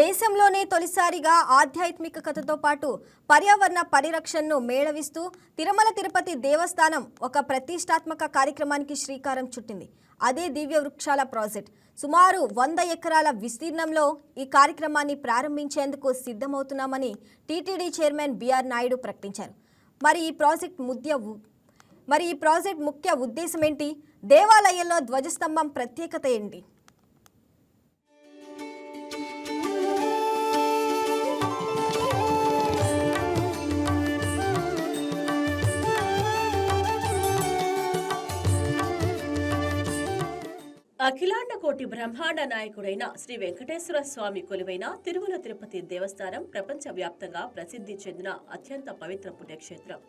దేశంలోనే తొలిసారిగా ఆధ్యాత్మికతతో పాటు పర్యావరణ పరిరక్షణను మేళవిస్తూ తిరుమల తిరుపతి దేవస్థానం ఒక ప్రతిష్టాత్మక కార్యక్రమానికి శ్రీకారం చుట్టింది. అదే దివ్య వృక్షాల ప్రాజెక్ట్. సుమారు వంద ఎకరాల విస్తీర్ణంలో ఈ కార్యక్రమాన్ని ప్రారంభించేందుకు సిద్ధమవుతున్నామని టీటీడీ చైర్మన్ బిఆర్ నాయుడు ప్రకటించారు. మరి ఈ ప్రాజెక్ట్ ముద్య ఉ- మరి ఈ ప్రాజెక్ట్ ముఖ్య ఉద్దేశం ఏంటి? దేవాలయంలో ధ్వజస్తంభం ప్రత్యేకత ఏంటి? అఖిలాండ కోటి బ్రహ్మాండ నాయకుడైన శ్రీ వెంకటేశ్వర స్వామి కొలువైన తిరుమల తిరుపతి దేవస్థానం ప్రపంచ వ్యాప్తంగా ప్రసిద్ధి చెందిన అత్యంత పవిత్ర పుణ్యక్షేత్రం.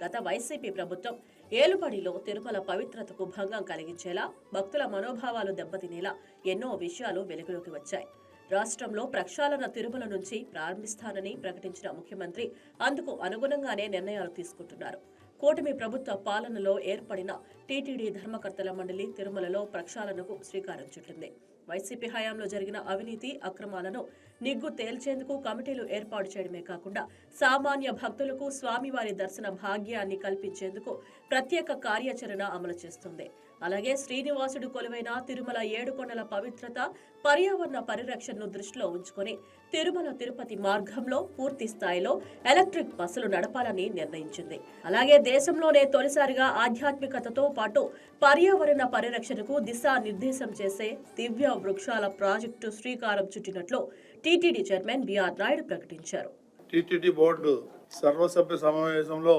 గత వైసీపీ ప్రభుత్వం ఏలుబడిలో తిరుమల పవిత్రతకు భంగం కలిగించేలా భక్తుల మనోభావాలు దెబ్బతినేలా ఎన్నో విషయాలు వెలుగులోకి వచ్చాయి. రాష్ట్రంలో ప్రక్షాళన తిరుమల నుంచి ప్రారంభిస్తానని ప్రకటించిన ముఖ్యమంత్రి అందుకు అనుగుణంగానే నిర్ణయాలు తీసుకుంటున్నారు. కూటమి ప్రభుత్వ పాలనలో ఏర్పడిన టీటీడీ ధర్మకర్తల మండలి తిరుమలలో ప్రక్షాళనకు శ్రీకారం చుట్టింది. వైసీపీ హయాంలో జరిగిన అవినీతి అక్రమాలను నిగ్గు తేల్చేందుకు కమిటీలు ఏర్పాటు చేయడమే కాకుండా సామాన్య భక్తులకు స్వామివారి దర్శన భాగ్యాన్ని కల్పించేందుకు ప్రత్యేక కార్యాచరణ అమలు చేస్తుంది. అలాగే శ్రీనివాసుడు కొలువైన తిరుమల ఏడుకొండల పవిత్రత పర్యావరణ పరిరక్షణను దృష్టిలో ఉంచుకొని తిరుమల తిరుపతి మార్గంలో పూర్తి స్థాయిలో ఎలక్ట్రిక్ బస్సులు నడపాలని నిర్ణయించింది. అలాగే దేశంలోనే తొలిసారిగా ఆధ్యాత్మికతతో పాటు పర్యావరణ పరిరక్షణకు దిశానిర్దేశం చేసే దివ్య వృక్షాల ప్రాజెక్టు శ్రీకారం చుట్టినట్లు టీటీడీ చైర్మన్ బిఆర్ నాయుడు ప్రకటించారు. టీటీడీ బోర్డు సర్వసభ్య సమావేశంలో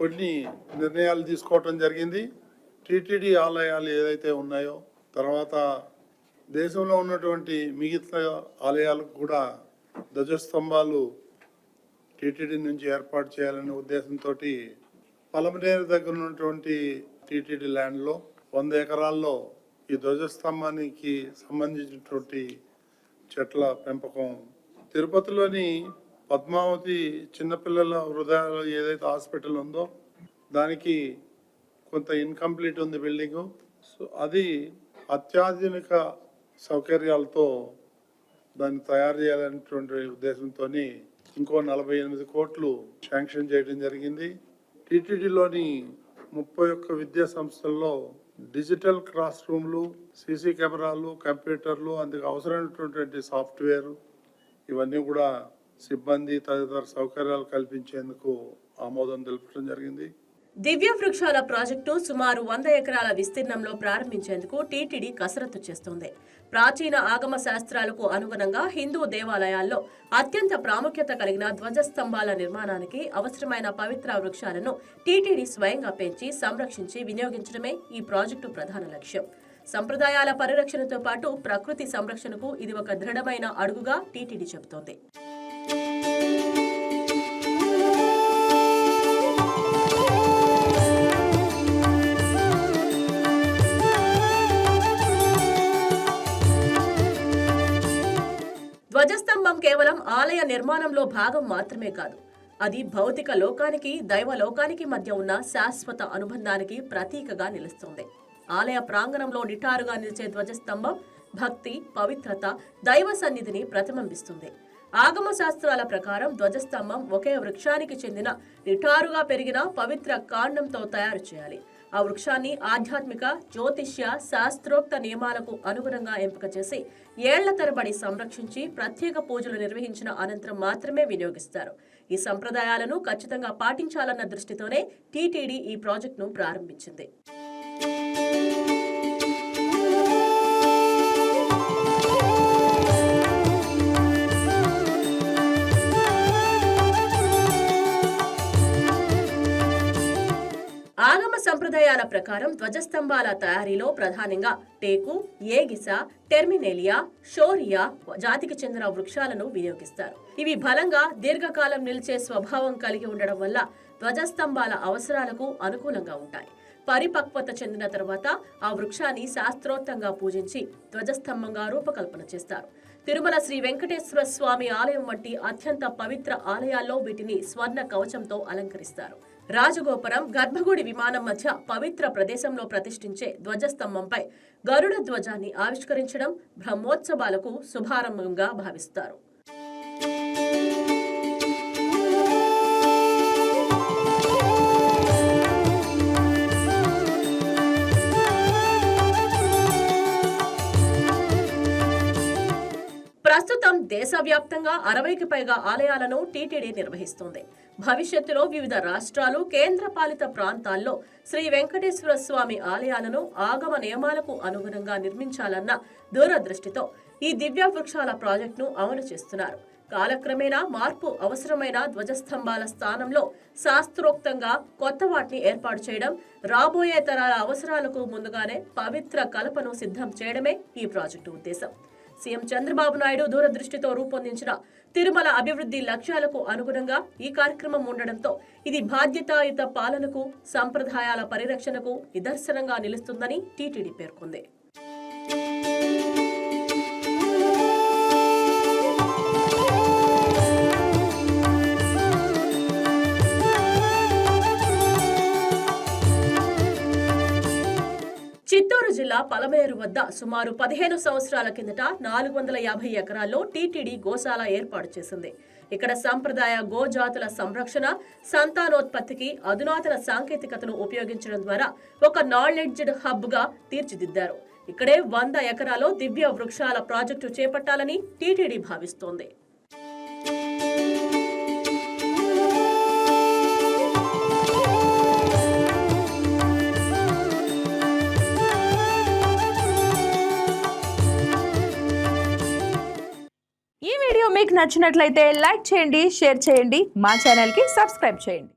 కొన్ని నిర్ణయాలు తీసుకోవటం జరిగింది. టీటీడీ ఆలయాలు ఏదైతే ఉన్నాయో తర్వాత దేశంలో ఉన్నటువంటి మిగతా ఆలయాలకు కూడా ధ్వజస్తంభాలు టీటీడీ నుంచి ఏర్పాటు చేయాలనే ఉద్దేశంతో పలమనేరు దగ్గర ఉన్నటువంటి టీటీడీ ల్యాండ్లో వంద ఎకరాల్లో ఈ ధ్వజస్తంభానికి సంబంధించినటువంటి చెట్ల పెంపకం. తిరుపతిలోని పద్మావతి చిన్నపిల్లల హృదయాలు ఏదైతే హాస్పిటల్ ఉందో దానికి కొంత ఇన్కంప్లీట్ ఉంది బిల్డింగ్ సో అది అత్యాధునిక సౌకర్యాలతో దాన్ని తయారు చేయాలనేటువంటి ఉద్దేశంతో ఇంకో నలభై ఎనిమిది కోట్లు శాంక్షన్ చేయడం జరిగింది. టీటీడీలోని ముప్పై ఒక్క విద్యా సంస్థల్లో డిజిటల్ క్లాస్ రూమ్లు సీసీ కెమెరాలు కంప్యూటర్లు అందుకు అవసరమైనటువంటి సాఫ్ట్వేర్ ఇవన్నీ కూడా సిబ్బంది తదితర సౌకర్యాలు కల్పించేందుకు ఆమోదం తెలపడం జరిగింది. దివ్య వృక్షాల ప్రాజెక్టు సుమారు వంద ఎకరాల విస్తీర్ణంలో ప్రారంభించేందుకు టీటీడీ కసరత్తు చేస్తోంది. ప్రాచీన ఆగమ శాస్త్రాలకు అనుగుణంగా హిందూ దేవాలయాల్లో అత్యంత ప్రాముఖ్యత కలిగిన ధ్వజస్తంభాల నిర్మాణానికి అవసరమైన పవిత్ర వృక్షాలను టీటీడీ స్వయంగా పెంచి సంరక్షించి వినియోగించడమే ఈ ప్రాజెక్టు ప్రధాన లక్ష్యం. సంప్రదాయాల పరిరక్షణతో పాటు ప్రకృతి సంరక్షణకు ఇది ఒక దృఢమైన అడుగుగా టీటీడీ చెబుతోంది. ఆలయ నిర్మాణంలో భాగం మాత్రమే కాదు అది భౌతిక లోకానికి దైవ లోకానికి మధ్య ఉన్న శాశ్వత అనుబంధానికి ప్రతీకగా నిలుస్తుంది. ఆలయ ప్రాంగణంలో నిటారుగా నిలిచే ధ్వజస్తంభం భక్తి పవిత్రత దైవ సన్నిధిని ప్రతిబింబిస్తుంది. ఆగమ శాస్త్రాల ప్రకారం ధ్వజస్తంభం ఒకే వృక్షానికి చెందిన నిటారుగా పెరిగిన పవిత్ర కాండంతో తయారు చేయాలి. ఆ వృక్షాన్ని ఆధ్యాత్మిక జ్యోతిష్య శాస్త్రోక్త నియమాలకు అనుగుణంగా ఎంపిక చేసి ఏళ్ళ తరబడి సంరక్షించి ప్రత్యేక పూజలు నిర్వహించిన అనంతరం మాత్రమే వినియోగిస్తారు. ఈ సంప్రదాయాలను ఖచ్చితంగా పాటించాలన్న దృష్టితోనే టీటీడీ ఈ ప్రాజెక్టును ప్రారంభించింది. సంప్రదాయాల ప్రకారం ధ్వజస్తంభాల తయారీలో ప్రధానంగా టేకు ఏగిస టెర్మినేలియా షోరియా జాతికి చెందిన వృక్షాలను వినియోగిస్తారు. ఇవి బలంగా దీర్ఘకాలం నిలిచే స్వభావం కలిగి ఉండడం వల్ల ధ్వజస్తంభాల అవసరాలకు అనుకూలంగా ఉంటాయి. పరిపక్వత చెందిన తర్వాత ఆ వృక్షాన్ని శాస్త్రోక్తంగా పూజించి ధ్వజస్తంభంగా రూపకల్పన చేస్తారు. తిరుమల శ్రీ వెంకటేశ్వర స్వామి ఆలయం వంటి అత్యంత పవిత్ర ఆలయాల్లో వీటిని స్వర్ణ కవచంతో అలంకరిస్తారు. రాజగోపురం గర్భగుడి విమానం మధ్య పవిత్ర ప్రదేశంలో ప్రతిష్ఠించే ధ్వజస్తంభంపై గరుడ ధ్వజాన్ని ఆవిష్కరించడం బ్రహ్మోత్సవాలకు శుభారంభంగా భావిస్తారు. దేశవ్యాప్తంగా అరవైకి పైగా ఆలయాలను టీటీడీ నిర్వహిస్తోంది. భవిష్యత్తులో వివిధ రాష్ట్రాలు కేంద్రపాలిత ప్రాంతాల్లో శ్రీ వెంకటేశ్వర స్వామి ఆలయాలను ఆగమ నియమాలకు అనుగుణంగా నిర్మించాలన్న దూరదృష్టితో ఈ దివ్య వృక్షాల ప్రాజెక్టును అమలు చేస్తున్నారు. కాలక్రమేణా మార్పు అవసరమైన ధ్వజస్తంభాల స్థానంలో శాస్త్రోక్తంగా కొత్త వాటిని ఏర్పాటు చేయడం రాబోయే తరాల అవసరాలకు ముందుగానే పవిత్ర కలపను సిద్ధం చేయడమే ఈ ప్రాజెక్టు ఉద్దేశం. సీఎం చంద్రబాబు నాయుడు దూరదృష్టితో రూపొందించిన తిరుమల అభివృద్ధి లక్ష్యాలకు అనుగుణంగా ఈ కార్యక్రమం ఉండడంతో ఇది బాధ్యతాయుత పాలనకు సంప్రదాయాల పరిరక్షణకు నిదర్శనంగా నిలుస్తుందని టీటీడీ పేర్కొంది. జిల్లా పలమేరు వద్ద సుమారు పదిహేను సంవత్సరాల కిందట నాలుగు వందల యాభై ఎకరాల్లో టీటీడీ గోశాల ఏర్పాటు చేసింది. ఇక్కడ సంప్రదాయ గోజాతుల సంరక్షణ సంతానోత్పత్తికి అధునాతన సాంకేతికతను ఉపయోగించడం ద్వారా ఒక నాలెడ్జ్డ్ హబ్గా తీర్చిదిద్దారు. ఇక్కడే వంద ఎకరాల్లో దివ్య వృక్షాల ప్రాజెక్టు చేపట్టాలని టీటీడీ భావిస్తోంది. నచ్చినట్లయితే లైక్ చేయండి షేర్ చేయండి మా ఛానల్కి సబ్స్క్రైబ్ చేయండి.